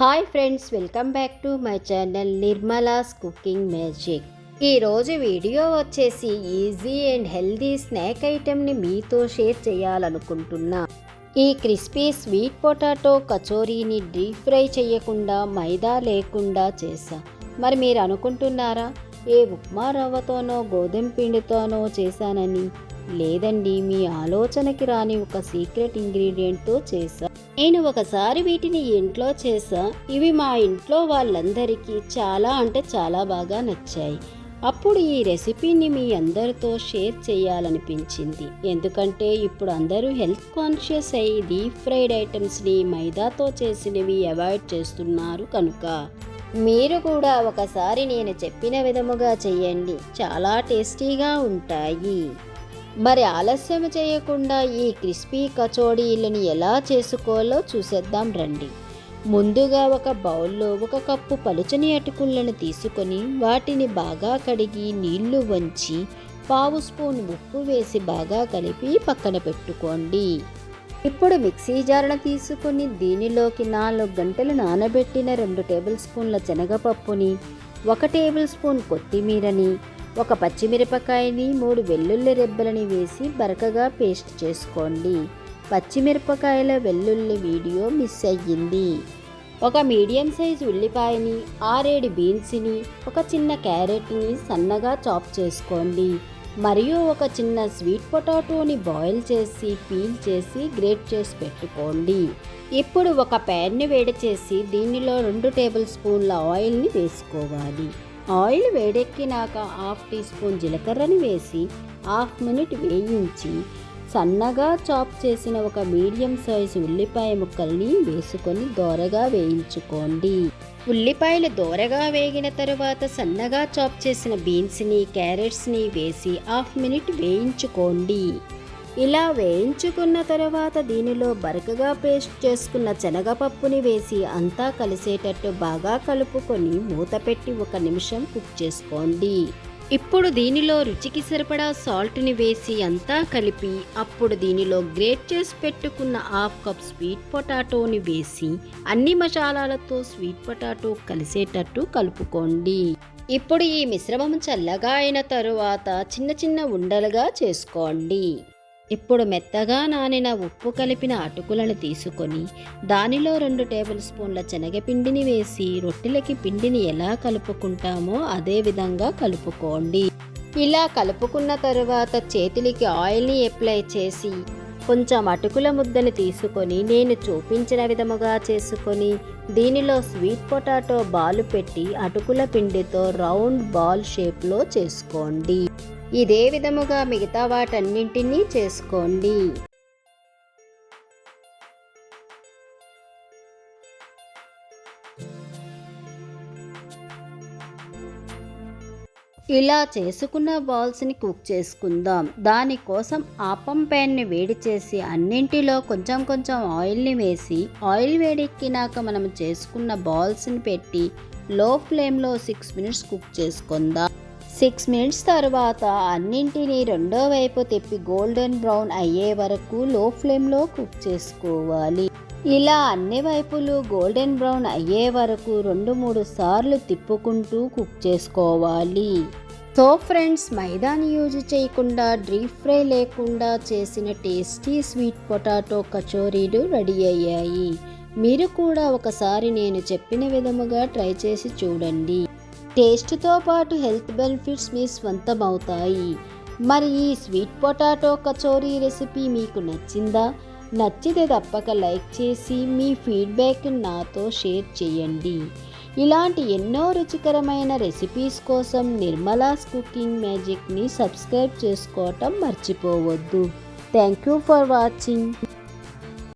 Hi friends welcome back to my channel Nirmala's cooking magic. ఈరోజు video వచ్చేసి easy and healthy snack ఐటెంని మీతో share చేయాలనుకుంటున్నా. ఈ క్రిస్పీ స్వీట్ పొటాటో కచోరీని డీప్ ఫ్రై చేయకుండా మైదా లేకుండా చేసా మరి మీరు అనుకుంటున్నారా ఏ ఉప్మా రవ్వతోనో గోధుమ పిండితోనో చేశానని? లేదండి మీ ఆలోచనకి రాని ఒక సీక్రెట్ ఇంగ్రీడియంట్తో చేశా. నేను ఒకసారి వీటిని ఇంట్లో చేసా ఇవి మా ఇంట్లో వాళ్ళందరికీ చాలా అంటే చాలా బాగా నచ్చాయి. అప్పుడు ఈ రెసిపీని మీ అందరితో షేర్ చేయాలనిపించింది. ఎందుకంటే ఇప్పుడు అందరూ హెల్త్ కాన్షియస్ అయ్యి డీప్ ఫ్రైడ్ ఐటమ్స్ని మైదాతో చేసినవి అవాయిడ్ చేస్తున్నారు కనుక. మీరు కూడా ఒకసారి నేను చెప్పిన విధముగా చేయండి. చాలా టేస్టీగా ఉంటాయి. మరి ఆలస్యం చేయకుండా ఈ క్రిస్పీ కచోడీలను ఎలా చేసుకోవాలో చూసేద్దాం రండి. ముందుగా ఒక బౌల్లో ఒక కప్పు పలుచని అటుకులను తీసుకొని వాటిని బాగా కడిగి నీళ్ళు వంచి పావు స్పూన్ ఉప్పు వేసి బాగా కలిపి పక్కన పెట్టుకోండి. ఇప్పుడు మిక్సీ జారణ తీసుకొని దీనిలోకి నాలుగు గంటలు నానబెట్టిన రెండు టేబుల్ స్పూన్ల శనగపప్పుని ఒక టేబుల్ స్పూన్ కొత్తిమీరని ఒక పచ్చిమిరపకాయని మూడు వెల్లుల్లి రెబ్బలని వేసి బరకగా పేస్ట్ చేసుకోండి. పచ్చిమిరపకాయల వెల్లుల్లి వీడియో మిస్ అయ్యింది. ఒక మీడియం సైజు ఉల్లిపాయని ఆరేడు బీన్స్ని ఒక చిన్న క్యారెట్ని సన్నగా చాప్ చేసుకోండి. మరియు ఒక చిన్న స్వీట్ పొటాటోని బాయిల్ చేసి పీల్ చేసి గ్రేట్ చేసి పెట్టుకోండి. ఇప్పుడు ఒక ప్యాన్ని వేడి చేసి దీనిలో రెండు టేబుల్ స్పూన్ల ఆయిల్ని వేసుకోవాలి. ఆయిల్ వేడెక్కినాక హాఫ్ టీ స్పూన్ జీలకర్రని వేసి హాఫ్ మినిట్ వేయించి సన్నగా చాప్ చేసిన ఒక మీడియం సైజు ఉల్లిపాయ ముక్కల్ని వేసుకొని దోరగా వేయించుకోండి. ఉల్లిపాయలు దోరగా వేగిన తరువాత సన్నగా చాప్ చేసిన బీన్స్ని క్యారెట్స్ని వేసి హాఫ్ మినిట్ వేయించుకోండి. ఇలా వేయించుకున్న తర్వాత దీనిలో బరకగా పేస్ట్ చేసుకున్న శనగపప్పుని వేసి అంతా కలిసేటట్టు బాగా కలుపుకొని మూత పెట్టి ఒక నిమిషం కుక్ చేసుకోండి. ఇప్పుడు దీనిలో రుచికి సరిపడా సాల్ట్ని వేసి అంతా కలిపి అప్పుడు దీనిలో గ్రేట్ చేసి పెట్టుకున్న హాఫ్ కప్ స్వీట్ పొటాటోని వేసి అన్ని మసాలాలతో స్వీట్ పొటాటో కలిసేటట్టు కలుపుకోండి. ఇప్పుడు ఈ మిశ్రమం చల్లగా అయిన తరువాత చిన్న చిన్న ఉండలుగా చేసుకోండి. ఇప్పుడు మెత్తగా నానిన ఉప్పు కలిపిన అటుకులను తీసుకొని దానిలో రెండు టేబుల్ స్పూన్ల శనగపిండిని వేసి రొట్టెలకి పిండిని ఎలా కలుపుకుంటామో అదే విధంగా కలుపుకోండి. ఇలా కలుపుకున్న తరువాత చేతులకి ఆయిల్ని అప్లై చేసి కొంచెం అటుకుల ముద్దని తీసుకొని నేను చూపించిన విధముగా చేసుకొని దీనిలో స్వీట్ పొటాటో బాలు పెట్టి అటుకుల పిండితో రౌండ్ బాల్ షేప్లో చేసుకోండి. ఇదే విధముగా మిగతా వాటన్నింటినీ చేసుకోండి. ఇలా చేసుకున్న బాల్స్ని కుక్ చేసుకుందాం. దానికోసం ఆపం ప్యాన్ని వేడి చేసి అన్నింటిలో కొంచెం కొంచెం ఆయిల్ని వేసి ఆయిల్ వేడెక్కినాక మనం చేసుకున్న బాల్స్ని పెట్టి లో ఫ్లేమ్లో సిక్స్ మినిట్స్ కుక్ చేసుకుందాం. సిక్స్ మినిట్స్ తర్వాత అన్నింటినీ రెండో వైపు తిప్పి గోల్డెన్ బ్రౌన్ అయ్యే వరకు లో ఫ్లేమ్లో కుక్ చేసుకోవాలి. ఇలా అన్ని వైపులు గోల్డెన్ బ్రౌన్ అయ్యే వరకు రెండు మూడు సార్లు తిప్పుకుంటూ కుక్ చేసుకోవాలి. సో ఫ్రెండ్స్ మైదాని యూజ్ చేయకుండా డీప్ ఫ్రై లేకుండా చేసిన టేస్టీ స్వీట్ పొటాటో కచోరీలు రెడీ అయ్యాయి. మీరు కూడా ఒకసారి నేను చెప్పిన విధముగా ట్రై చేసి చూడండి. టేస్ట్తో పాటు హెల్త్ బెనిఫిట్స్ మీ స్వంతం అవుతాయి మరి ఈ స్వీట్ పొటాటో కచోరీ రెసిపీ మీకు నచ్చిందా? నచ్చితే తప్పక లైక్ చేసి మీ ఫీడ్బ్యాక్ నాతో షేర్ చేయండి. ఇలాంటి ఎన్నో రుచికరమైన రెసిపీస్ కోసం నిర్మలాస్ కుకింగ్ మ్యాజిక్ని సబ్స్క్రైబ్ చేసుకోవటం మర్చిపోవద్దు. Thank you for watching.